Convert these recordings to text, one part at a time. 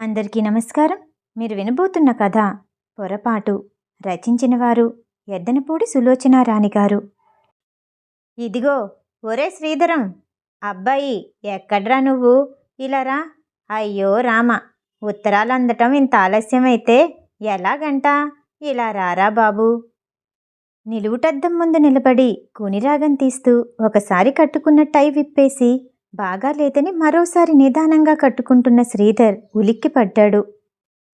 అందరికీ నమస్కారం. మీరు వినబోతున్న కథ పొరపాటు రచించిన వారు ఎద్దనపూడి సులోచన రాణి గారు. ఇదిగో ఒరే శ్రీధరం! అబ్బాయి ఎక్కడ్రా నువ్వు? ఇలా రా. అయ్యో రామ! ఉత్తరాలు అందటం ఇంత ఆలస్యమైతే ఎలాగంట? ఇలా రారా బాబు! నిలువుటద్దం ముందు నిలబడి కూనిరాగం తీస్తూ ఒకసారి కట్టుకున్న టై విప్పేసి బాగా లేదని మరోసారి నిదానంగా కట్టుకుంటున్న శ్రీధర్ ఉలిక్కి పడ్డాడు.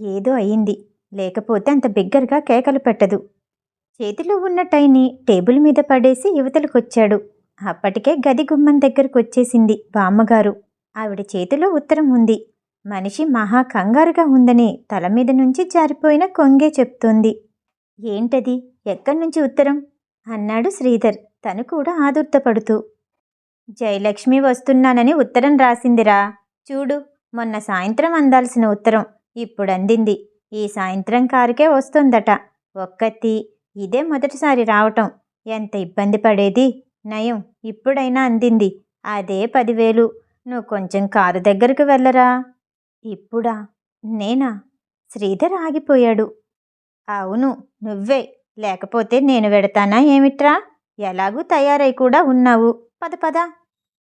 ఏదో అయింది. లేకపోతే అంత బిగ్గరగా కేకలు పెట్టదు. చేతిలో ఉన్న టైని టేబుల్ మీద పడేసి యువతలకొచ్చాడు. అప్పటికే గది గుమ్మం దగ్గరకు వచ్చేసింది బామ్మగారు. ఆవిడ చేతిలో ఉత్తరం ఉంది. మనిషి మహా కంగారుగా ఉందని తల మీద నుంచి జారిపోయిన కొంగే చెప్తోంది. ఏంటది? ఎక్కడి నుంచి ఉత్తరం? అన్నాడు శ్రీధర్. తను కూడా ఆదుర్తపడుతూ. జయలక్ష్మి వస్తున్నానని ఉత్తరం రాసిందిరా. చూడు మొన్న సాయంత్రం అందాల్సిన ఉత్తరం ఇప్పుడు అందింది. ఈ సాయంత్రం కారుకే వస్తుందట. ఒక్కతి ఇదే మొదటిసారి రావటం. ఎంత ఇబ్బంది పడేది? నయం ఇప్పుడైనా అందింది. అదే పదివేలు. నువ్వు కొంచెం కారు దగ్గరకు వెళ్ళరా? ఇప్పుడా? నేనా? శ్రీధర్ ఆగిపోయాడు. అవును నువ్వే. లేకపోతే నేను వెడతానా ఏమిట్రా? ఎలాగూ తయారై కూడా ఉన్నావు. పద పద.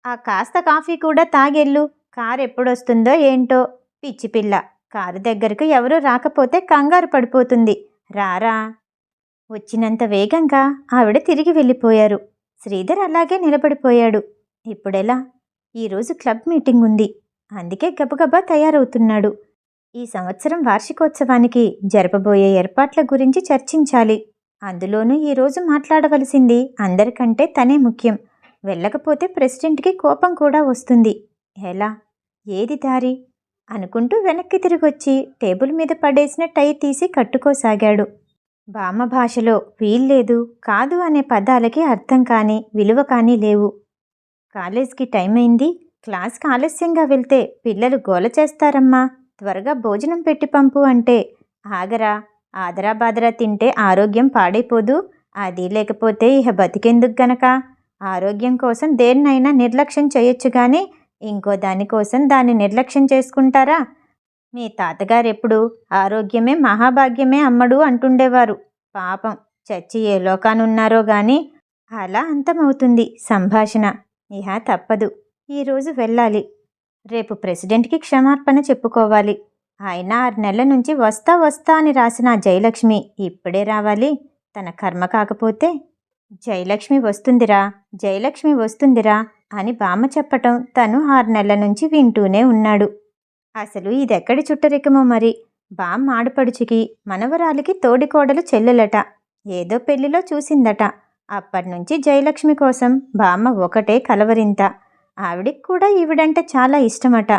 ఆ కాస్త కాఫీ కూడా తాగెళ్ళు. కారు ఎప్పుడొస్తుందో ఏంటో. పిచ్చి పిల్ల. కారు దగ్గరకు ఎవరూ రాకపోతే కంగారు పడిపోతుంది. రారా. వచ్చినంత వేగంగా ఆవిడ తిరిగి వెళ్ళిపోయారు. శ్రీధర్ అలాగే నిలబడిపోయాడు. ఇప్పుడెలా? ఈరోజు క్లబ్ మీటింగ్ ఉంది. అందుకే గబగబా తయారవుతున్నాడు. ఈ సంవత్సరం వార్షికోత్సవానికి జరపబోయే ఏర్పాట్ల గురించి చర్చించాలి. అందులోనూ ఈరోజు మాట్లాడవలసింది అందరికంటే తనే ముఖ్యం. వెళ్ళకపోతే ప్రెసిడెంట్కి కోపం కూడా వస్తుంది. ఎలా? ఏది దారి? అనుకుంటూ వెనక్కి తిరిగొచ్చి టేబుల్ మీద పడేసిన టై తీసి కట్టుకోసాగాడు. బామ్మ భాషలో వీల్లేదు కాదు అనే పదాలకి అర్థం కానీ విలువ కానీ లేవు. కాలేజ్కి టైం అయింది. క్లాస్కి ఆలస్యంగా వెళ్తే పిల్లలు గోల చేస్తారమ్మా. త్వరగా భోజనం పెట్టి పంపు అంటే ఆగరా ఆదరా బాదరా తింటే ఆరోగ్యం పాడైపోదు. అది లేకపోతే ఇహ బతికెందుకు గనక? ఆరోగ్యం కోసం దేన్నైనా నిర్లక్ష్యం చేయొచ్చు కానీ ఇంకో దానికోసం దాన్ని నిర్లక్ష్యం చేసుకుంటారా? మీ తాతగారు ఎప్పుడు ఆరోగ్యమే మహాభాగ్యమే అమ్మడు అంటుండేవారు. పాపం చచ్చి ఏ లోకానున్నారో గాని అలా అంతమవుతుంది సంభాషణ. ఇహ తప్పదు. ఈరోజు వెళ్ళాలి. రేపు ప్రెసిడెంట్కి క్షమార్పణ చెప్పుకోవాలి. ఆయన ఆరు నెలల నుంచి వస్తా వస్తా అని రాసిన జయలక్ష్మి ఇప్పుడే రావాలి. తన కర్మ కాకపోతే జయలక్ష్మి వస్తుందిరా జయలక్ష్మి వస్తుందిరా అని బామ్మ చెప్పటం తను ఆరు నెలల నుంచి వింటూనే ఉన్నాడు. అసలు ఇదెక్కడి చుట్టరికమో మరి? బామ్మ ఆడపడుచుకి మనవరాలికి తోడికోడలు చెల్లెలట. ఏదో పెళ్ళిలో చూసిందట. అప్పటినుంచి జయలక్ష్మి కోసం బామ్మ ఒకటే కలవరింత. ఆవిడికి కూడా ఈవిడంటే చాలా ఇష్టమట.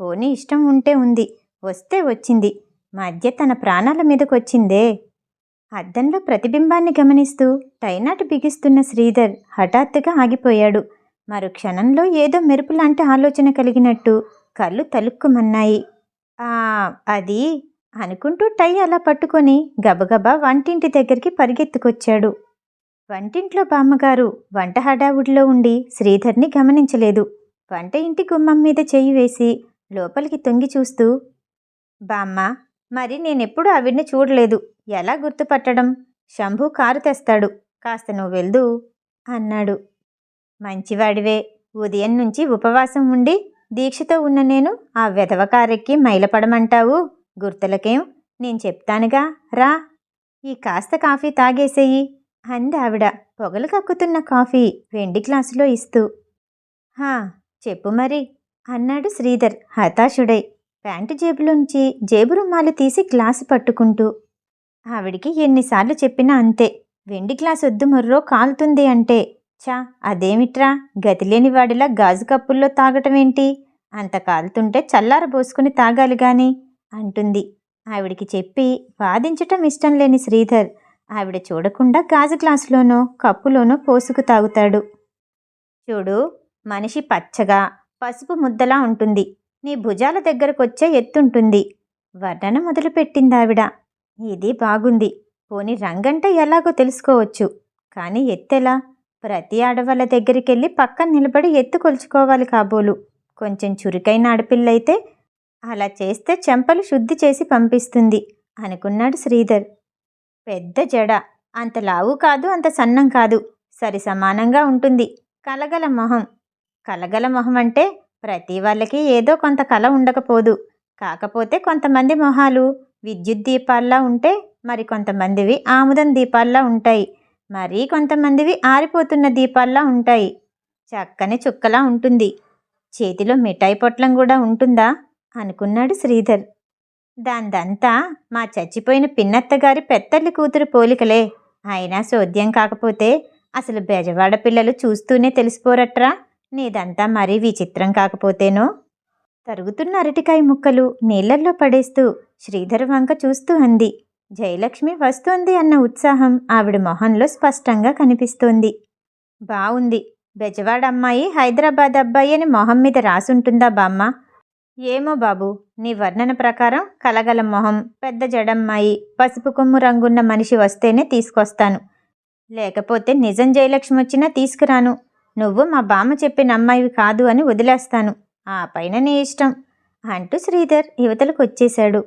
పోనీ ఇష్టం ఉంటే ఉంది వస్తే వచ్చింది. మధ్య తన ప్రాణాల మీదకొచ్చిందే. అద్దంలో ప్రతిబింబాన్ని గమనిస్తూ టైనాట్ బిగిస్తున్న శ్రీధర్ హఠాత్తుగా ఆగిపోయాడు. మరు క్షణంలో ఏదో మెరుపు లాంటి ఆలోచన కలిగినట్టు కళ్ళు తలుక్కుమన్నాయి. ఆ అది అనుకుంటూ టై అలా పట్టుకొని గబగబా వంటింటి దగ్గరికి పరిగెత్తుకొచ్చాడు. వంటింట్లో బామ్మగారు వంట హడావుడిలో ఉండి శ్రీధర్ని గమనించలేదు. వంట ఇంటి గుమ్మం మీద చెయ్యి వేసి లోపలికి తొంగి చూస్తూ బామ్మ మరి నేనెప్పుడు ఆవిడ్ని చూడలేదు. ఎలా గుర్తుపట్టడం? శంభు కారు తెస్తాడు. కాస్త నువ్వు వెళ్దు అన్నాడు. మంచివాడివే. ఉదయం నుంచి ఉపవాసం ఉండి దీక్షతో ఉన్న నేను ఆ వెధవ కారెక్కి మైలపడమంటావు? గుర్తులకేం? నేను చెప్తానుగా. రా. ఈ కాస్త కాఫీ తాగేసేయి అంది ఆవిడ పొగలు కక్కుతున్న కాఫీ వెండి గ్లాసులో ఇస్తూ. హా చెప్పు మరి అన్నాడు శ్రీధర్ హతాశుడై. ప్యాంటు జేబులోంచి జేబు రుమాలు తీసి గ్లాసు పట్టుకుంటూ ఆవిడికి ఎన్నిసార్లు చెప్పినా అంతే. వెండి గ్లాస్ వద్దు మొర్రో కాలుతుంది అంటే చా అదేమిట్రా? గతిలేని వాడిలా గాజు కప్పుల్లో తాగటమేంటి? అంత కాలుతుంటే చల్లారబోసుకుని తాగాలి గాని అంటుంది. ఆవిడికి చెప్పి వాదించటం ఇష్టం లేని శ్రీధర్ ఆవిడ చూడకుండా గాజు గ్లాసులోనో కప్పులోనో పోసుకు తాగుతాడు. చూడు మనిషి పచ్చగా పసుపు ముద్దలా ఉంటుంది. నీ భుజాల దగ్గరకొచ్చే ఎత్తుంటుంది. వర్ణన మొదలుపెట్టింది ఆవిడ. ఇది బాగుంది. పోని రంగంటే ఎలాగో తెలుసుకోవచ్చు. కానీ ఎత్తెలా? ప్రతి ఆడవాళ్ళ దగ్గరికెళ్ళి పక్కన నిలబడి ఎత్తు కొలుచుకోవాలి కాబోలు. కొంచెం చురుకైన ఆడపిల్లయితే అలా చేస్తే చెంపలు శుద్ధి చేసి పంపిస్తుంది అనుకున్నాడు శ్రీధర్. పెద్ద జడ. అంత లావు కాదు అంత సన్నం కాదు. సరి సమానంగా ఉంటుంది. కలగల మొహం. కలగల మొహం అంటే ప్రతి వాళ్ళకి ఏదో కొంత కళ ఉండకపోదు. కాకపోతే కొంతమంది మొహాలు విద్యుత్ దీపాల్లా ఉంటే మరి కొంతమందివి ఆముదం దీపాల్లా ఉంటాయి. మరీ కొంతమందివి ఆరిపోతున్న దీపాల్లా ఉంటాయి. చక్కని చుక్కలా ఉంటుంది. చేతిలో మిఠాయి పొట్లం కూడా ఉంటుందా? అనుకున్నాడు శ్రీధర్. దాందంతా మా చచ్చిపోయిన పిన్నత్త గారి పెత్తల్లి కూతురు పోలికలే. అయినా సోద్యం కాకపోతే అసలు బెజవాడ పిల్లలు చూస్తూనే తెలిసిపోరట్రా? నీదంతా మరీ విచిత్రం కాకపోతేనో? తరుగుతున్న అరటికాయ ముక్కలు నీళ్ళల్లో పడేస్తూ శ్రీధర్ వంక చూస్తూ అంది. జయలక్ష్మి వస్తోంది అన్న ఉత్సాహం ఆవిడ మొహంలో స్పష్టంగా కనిపిస్తోంది. బావుంది. బెజవాడ అమ్మాయి హైదరాబాద్ అబ్బాయి అని మొహం మీద రాసుంటుందా బామ్మ? ఏమో బాబు నీ వర్ణన ప్రకారం కలగల మొహం పెద్ద జడమ్మాయి పసుపు కొమ్ము రంగున్న మనిషి వస్తేనే తీసుకొస్తాను. లేకపోతే నిజం జయలక్ష్మి వచ్చినా తీసుకురాను. నువ్వు మా బామ్మ చెప్పిన అమ్మాయివి కాదు అని వదిలేస్తాను. ఆ పైన నీ ఇష్టం అంటూ శ్రీధర్ యువతలకు వచ్చేశాడు.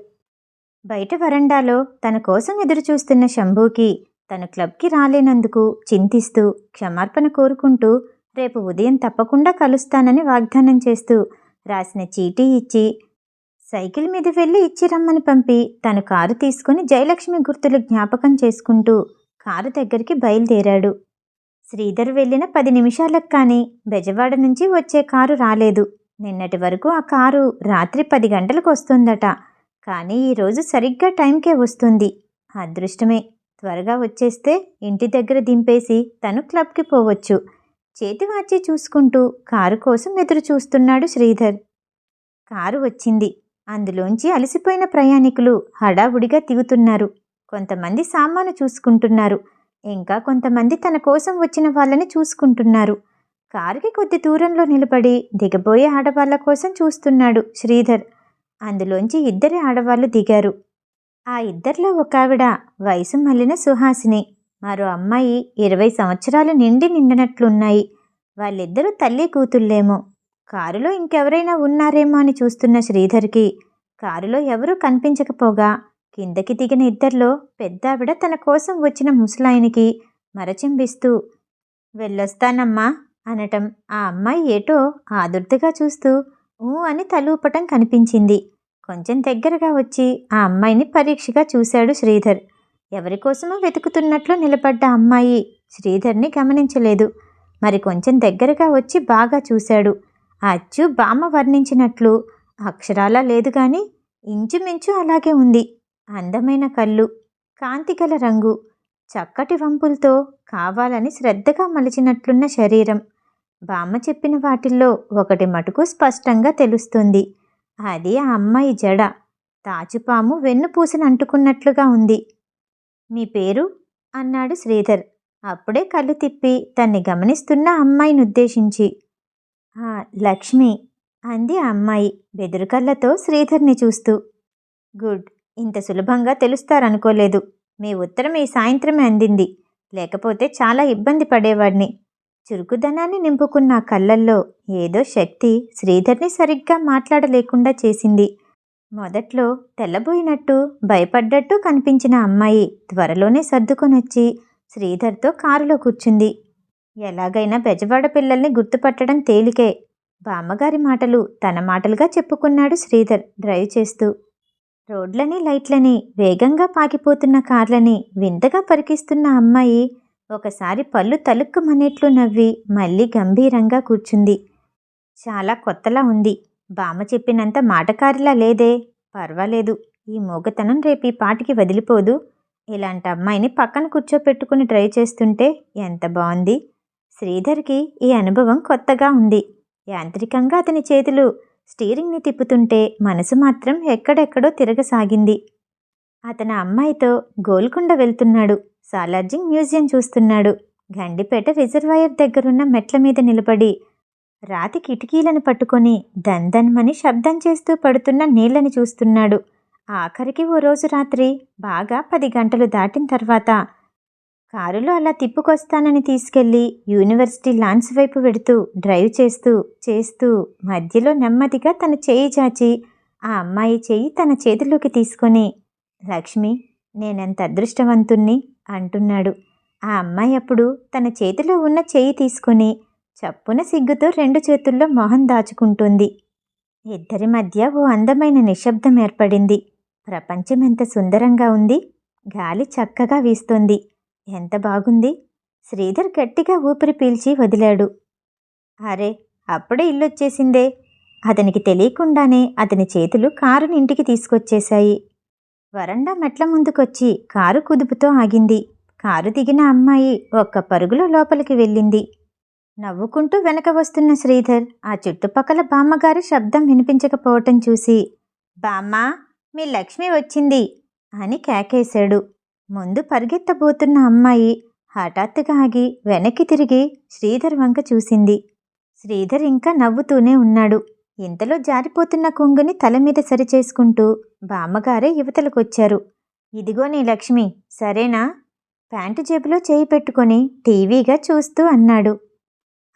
బయట వరండాలో తన కోసం ఎదురుచూస్తున్న శంభూకి తను క్లబ్కి రాలేనందుకు చింతిస్తూ క్షమార్పణ కోరుకుంటూ రేపు ఉదయం తప్పకుండా కలుస్తానని వాగ్దానం చేస్తూ రాసిన చీటీ ఇచ్చి సైకిల్ మీద వెళ్ళి ఇచ్చి రమ్మని పంపి తను కారు తీసుకుని జయలక్ష్మి గుర్తులు జ్ఞాపకం చేసుకుంటూ కారు దగ్గరికి బయలుదేరాడు. శ్రీధర్ వెళ్ళిన పది నిమిషాలకు కానీ బెజవాడ నుంచి వచ్చే కారు రాలేదు. నిన్నటి వరకు ఆ కారు రాత్రి పది గంటలకు వస్తుందట. కానీ ఈరోజు సరిగ్గా టైంకే వస్తుంది. అదృష్టమే. త్వరగా వచ్చేస్తే ఇంటి దగ్గర దింపేసి తను క్లబ్కి పోవచ్చు. చేతి వాచి చూసుకుంటూ కారు కోసం ఎదురు చూస్తున్నాడు శ్రీధర్. కారు వచ్చింది. అందులోంచి అలసిపోయిన ప్రయాణికులు హడావుడిగా దిగుతున్నారు. కొంతమంది సామాను చూసుకుంటున్నారు. ఇంకా కొంతమంది తన కోసం వచ్చిన వాళ్ళని చూసుకుంటున్నారు. కారుకి కొద్ది దూరంలో నిలబడి దిగబోయే ఆడవాళ్ళ కోసం చూస్తున్నాడు శ్రీధర్. అందులోంచి ఇద్దరి ఆడవాళ్ళు దిగారు. ఆ ఇద్దరిలో ఒక ఆవిడ వయసు మళ్ళిన సుహాసిని మరో అమ్మాయి ఇరవై సంవత్సరాలు నిండి నిండినట్లున్నాయి. వాళ్ళిద్దరూ తల్లి కూతుళ్ళేమో. కారులో ఇంకెవరైనా ఉన్నారేమో అని చూస్తున్న శ్రీధర్కి కారులో ఎవరూ కనిపించకపోగా కిందకి దిగిన ఇద్దరిలో పెద్దావిడ తన కోసం వచ్చిన ముసలాయనికి మరచింబిస్తూ వెళ్ళొస్తానమ్మా అనటం ఆ అమ్మాయి ఏటో ఆదుర్దిగా చూస్తూ ఊ అని తలూపటం కనిపించింది. కొంచెం దగ్గరగా వచ్చి ఆ అమ్మాయిని పరీక్షగా చూశాడు శ్రీధర్. ఎవరికోసమో వెతుకుతున్నట్లు నిలబడ్డ అమ్మాయి శ్రీధర్ని గమనించలేదు. మరి కొంచెం దగ్గరగా వచ్చి బాగా చూశాడు. అచ్చు బామ్మ వర్ణించినట్లు అక్షరాలా లేదు కానీ ఇంచుమించు అలాగే ఉంది. అందమైన కళ్ళు కాంతిగల రంగు చక్కటి వంపులతో కావాలని శ్రద్ధగా మలిచినట్లున్న శరీరం. బామ్మ చెప్పిన వాటిల్లో ఒకటి మటుకు స్పష్టంగా తెలుస్తుంది. అది ఆ అమ్మాయి జడ. తాచుపాము వెన్నుపూసను అంటుకున్నట్లుగా ఉంది. మీ పేరు? అన్నాడు శ్రీధర్. అప్పుడే కళ్ళు తిప్పి తన్ని గమనిస్తున్న అమ్మాయిని ఉద్దేశించి. "ఆ, లక్ష్మి అంది ఆ అమ్మాయి బెదురుకళ్ళతో శ్రీధర్ని చూస్తూ. గుడ్. ఇంత సులభంగా తెలుస్తారనుకోలేదు. మీ ఉత్తరం ఈ సాయంత్రమే అందింది. లేకపోతే చాలా ఇబ్బంది పడేవాడిని. చురుకుదనాన్ని నింపుకున్న కళ్ళల్లో ఏదో శక్తి శ్రీధర్ని సరిగ్గా మాట్లాడలేకుండా చేసింది. మొదట్లో తెల్లబోయినట్టు భయపడ్డట్టు కనిపించిన అమ్మాయి త్వరలోనే సర్దుకొనొచ్చి శ్రీధర్తో కారులో కూర్చుంది. ఎలాగైనా బెజవాడ పిల్లల్ని గుర్తుపట్టడం తేలికే. బామ్మగారి మాటలు తన మాటలుగా చెప్పుకున్నాడు శ్రీధర్ డ్రైవ్ చేస్తూ. రోడ్లని లైట్లని వేగంగా పాకిపోతున్న కార్లని వింతగా పరికిస్తున్న అమ్మాయి ఒకసారి పళ్ళు తలుక్కుమనేట్లు నవ్వి మళ్ళీ గంభీరంగా కూర్చుంది. చాలా కొత్తలా ఉంది. బామ్మ చెప్పినంత మాటకారిలా లేదే. పర్వాలేదు. ఈ మూగతనం రేపు ఈ పాటికి వదిలిపోదు. ఇలాంటి అమ్మాయిని పక్కన కూర్చోపెట్టుకుని డ్రైవ్ చేస్తుంటే ఎంత బాగుంది శ్రీధర్కి ఈ అనుభవం కొత్తగా ఉంది. యాంత్రికంగా అతని చేతులు స్టీరింగ్ని తిప్పుతుంటే మనసు మాత్రం ఎక్కడెక్కడో తిరగసాగింది. అతని అమ్మాయితో గోల్కొండ వెళ్తున్నాడు. సాలార్జింగ్ మ్యూజియం చూస్తున్నాడు. గండిపేట రిజర్వాయర్ దగ్గరున్న మెట్ల మీద నిలబడి రాతి కిటికీలను పట్టుకొని దందన్మని శబ్దం చేస్తూ పడుతున్న నీళ్ళని చూస్తున్నాడు. ఆఖరికి ఓ రోజు రాత్రి బాగా పది గంటలు దాటిన తర్వాత కారులో అలా తిప్పుకొస్తానని తీసుకెళ్ళి యూనివర్సిటీ లాన్స్ వైపు వెడుతూ డ్రైవ్ చేస్తూ చేస్తూ మధ్యలో నెమ్మదిగా తన చేయి చాచి ఆ అమ్మాయి చేయి తన చేతిలోకి తీసుకొని లక్ష్మి నేనెంత అదృష్టవంతుణ్ణి? అంటున్నాడు. ఆ అమ్మాయి అప్పుడు తన చేతిలో ఉన్న చేయి తీసుకొని చప్పున సిగ్గుతో రెండు చేతుల్లో మొహం దాచుకుంటుంది. ఇద్దరి మధ్య ఓ అందమైన నిశ్శబ్దం ఏర్పడింది. ప్రపంచం ఎంత సుందరంగా ఉంది గాలి చక్కగా వీస్తుంది. ఎంత బాగుంది. శ్రీధర్ గట్టిగా ఊపిరి పీల్చి వదిలాడు. అరే అప్పుడే ఇల్లొచ్చేసిందే. అతనికి తెలియకుండానే అతని చేతులు కారుని ఇంటికి తీసుకొచ్చేశాయి. వరండా మెట్ల ముందుకొచ్చి కారు కుదుపుతో ఆగింది. కారు దిగిన అమ్మాయి ఒక్క పరుగులో లోపలికి వెళ్ళింది. నవ్వుకుంటూ వెనక వస్తున్న శ్రీధర్ ఆ చుట్టుపక్కల బామ్మగారి శబ్దం వినిపించకపోవటం చూసి బామ్మ మీ లక్ష్మి వచ్చింది అని కేకేశాడు. ముందు పరిగెత్తబోతున్న అమ్మాయి హఠాత్తుగా ఆగి వెనక్కి తిరిగి శ్రీధర్ వంక చూసింది. శ్రీధర్ ఇంకా నవ్వుతూనే ఉన్నాడు. ఇంతలో జారిపోతున్న కొంగుని తల మీద సరిచేసుకుంటూ బామ్మగారే యువతలకొచ్చారు. ఇదిగో నీ లక్ష్మి సరేనా? ప్యాంటు జేబులో చేయి పెట్టుకొని టీవీగా చూస్తూ అన్నాడు.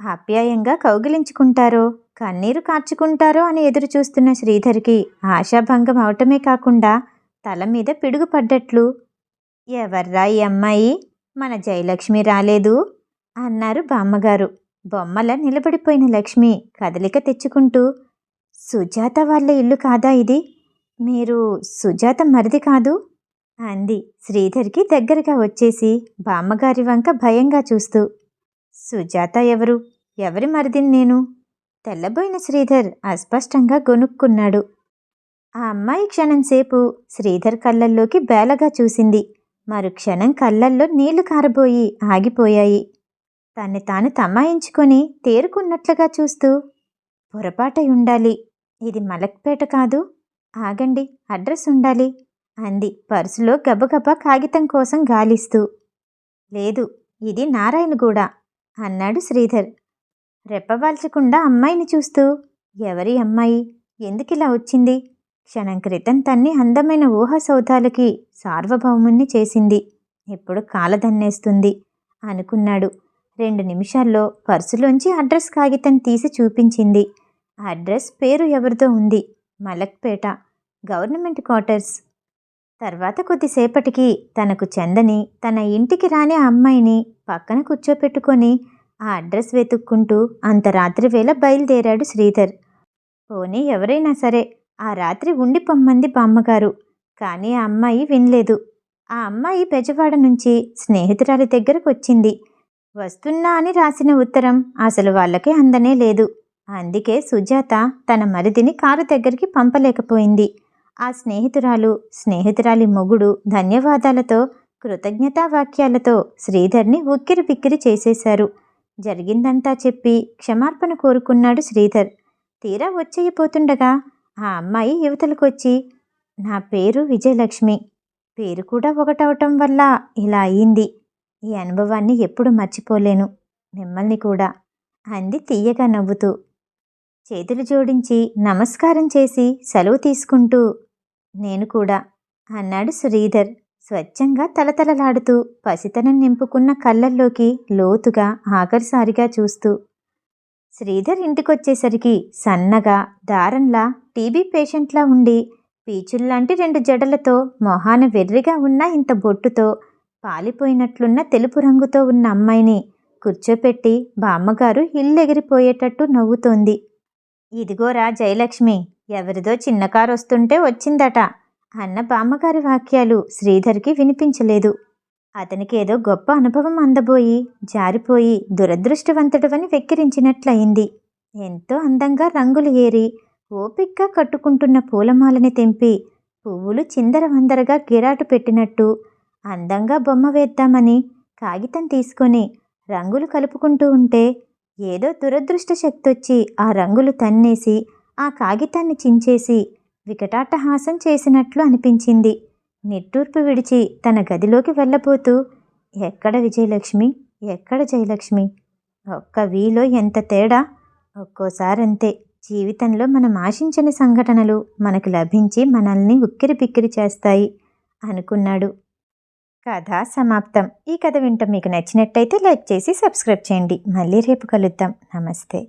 ఆప్యాయంగా కౌగిలించుకుంటారో కన్నీరు కార్చుకుంటారో అని ఎదురు చూస్తున్న శ్రీధర్కి ఆశాభంగం అవటమే కాకుండా తల మీద పిడుగు పడ్డట్లు ఎవర్రా ఈ అమ్మాయి? మన జయలక్ష్మి రాలేదు? అన్నారు బామ్మగారు. బొమ్మల నిలబడిపోయిన లక్ష్మి కదలిక తెచ్చుకుంటూ సుజాత వాళ్ళ ఇల్లు కాదా ఇది? మీరు సుజాత మరిది కాదు? అంది శ్రీధర్కి దగ్గరగా వచ్చేసి బామ్మగారి వంక భయంగా చూస్తూ. సుజాత ఎవరు? ఎవరి మరిదిని నేను? తెల్లబోయిన శ్రీధర్ అస్పష్టంగా గొనుక్కున్నాడు ఆ అమ్మాయి క్షణంసేపు శ్రీధర్ కళ్ళల్లోకి బేలగా చూసింది. మరుక్షణం కళ్ళల్లో నీళ్ళు కారబోయి ఆగిపోయాయి. తన్ని తాను తమాయించుకొని తేరుకున్నట్లుగా చూస్తూ పొరపాటై ఉండాలి. ఇది మలక్పేట కాదు. ఆగండి అడ్రస్ ఉండాలి అంది పర్సులో గబగబా కాగితం కోసం గాలిస్తూ. లేదు ఇది నారాయణగూడ అన్నాడు శ్రీధర్. రెప్పవాల్చకుండా అమ్మాయిని చూస్తూ ఎవరి అమ్మాయి? ఎందుకిలా వచ్చింది? క్షణం క్రితం తన్ని అందమైన ఊహా సౌధాలకి సార్వభౌముణ్ణి చేసింది. ఇప్పుడు కాలదన్నేస్తుంది? అనుకున్నాడు. రెండు నిమిషాల్లో పర్సులోంచి అడ్రస్ కాగితం తీసి చూపించింది. అడ్రస్ పేరు ఎవరిదో ఉంది. Malakpet government quarters. తర్వాత కొద్దిసేపటికి తనకు చెందని తన ఇంటికి రాని అమ్మాయిని పక్కన కూర్చోపెట్టుకొని ఆ అడ్రస్ వెతుక్కుంటూ అంత రాత్రి వేళ బయలుదేరాడు శ్రీధర్. పోనీ ఎవరైనా సరే ఆ రాత్రి ఉండి పొమ్మంది బామ్మగారు కానీ ఆ అమ్మాయి వినలేదు. ఆ అమ్మాయి బెజవాడ నుంచి స్నేహితురాలి దగ్గరకు వచ్చింది వస్తున్నా అని రాసిన ఉత్తరం అసలు వాళ్ళకే అందనే లేదు. అందుకే సుజాత తన మరిదిని కారు దగ్గరికి పంపలేకపోయింది. ఆ స్నేహితురాలు స్నేహితురాలి మొగుడు ధన్యవాదాలతో కృతజ్ఞతా వాక్యాలతో శ్రీధర్ని ఉక్కిరి బిక్కిరి చేసేశారు. జరిగిందంతా చెప్పి క్షమార్పణ కోరుకున్నాడు శ్రీధర్. తీరా వచ్చేయపోతుండగా ఆ అమ్మాయి యువతలకొచ్చి నా పేరు విజయలక్ష్మి. పేరు కూడా ఒకటవటం వల్ల ఇలా అయింది ఈ అనుభవాన్ని ఎప్పుడు మర్చిపోలేను. మిమ్మల్ని కూడా. అంది తీయగా నవ్వుతూ. చేతులు జోడించి నమస్కారం చేసి సెలవు తీసుకుంటూ నేను కూడా అన్నాడు శ్రీధర్ స్వచ్ఛంగా తలతలలాడుతూ పసితనం నింపుకున్న కళ్ళల్లోకి లోతుగా ఆఖరిసారిగా చూస్తూ. శ్రీధర్ ఇంటికొచ్చేసరికి సన్నగా దారంలా టీబీ పేషెంట్లా ఉండి పీచుల్లాంటి రెండు జడలతో మొహాన వెర్రిగా ఉన్న ఇంత బొట్టుతో పాలిపోయినట్లున్న తెలుపు రంగుతో ఉన్న అమ్మాయిని కూర్చోపెట్టి బామ్మగారు ఇల్లెగిరిపోయేటట్టు నవ్వుతోంది. ఇదిగోరా జయలక్ష్మి ఎవరిదో చిన్న కారు వస్తుంటే వచ్చిందట అన్న బామ్మగారి వాక్యాలు శ్రీధర్కి వినిపించలేదు. అతనికి ఏదో గొప్ప అనుభవం అందబోయి జారిపోయి దురదృష్టవంతుడవని వెక్కిరించినట్లయింది. ఎంతో అందంగా రంగులు ఏరి ఓపిగ్గా కట్టుకుంటున్న పూలమాలని తెంపి పువ్వులు చిందరవందరగా కిరాటు పెట్టినట్టు అందంగా బొమ్మ వేద్దామని కాగితం తీసుకొని రంగులు కలుపుకుంటూ ఉంటే ఏదో దురదృష్ట శక్తొచ్చి ఆ రంగులు తన్నేసి ఆ కాగితాన్ని చించేసి వికటాటహాసం చేసినట్లు అనిపించింది. నిట్టూర్పు విడిచి తన గదిలోకి వెళ్ళబోతూ ఎక్కడ విజయలక్ష్మి? ఎక్కడ జయలక్ష్మి? ఒక్క వీలో ఎంత తేడా? ఒక్కోసారంతే. జీవితంలో మనం ఆశించని సంఘటనలు మనకు లభించి మనల్ని ఉక్కిరి బిక్కిరి చేస్తాయి అనుకున్నాడు. కథ సమాప్తం. ఈ కథ వింట మీకు నచ్చినట్టయితే లైక్ చేసి సబ్స్క్రైబ్ చేయండి. మళ్ళీ రేపు కలుద్దాం. నమస్తే.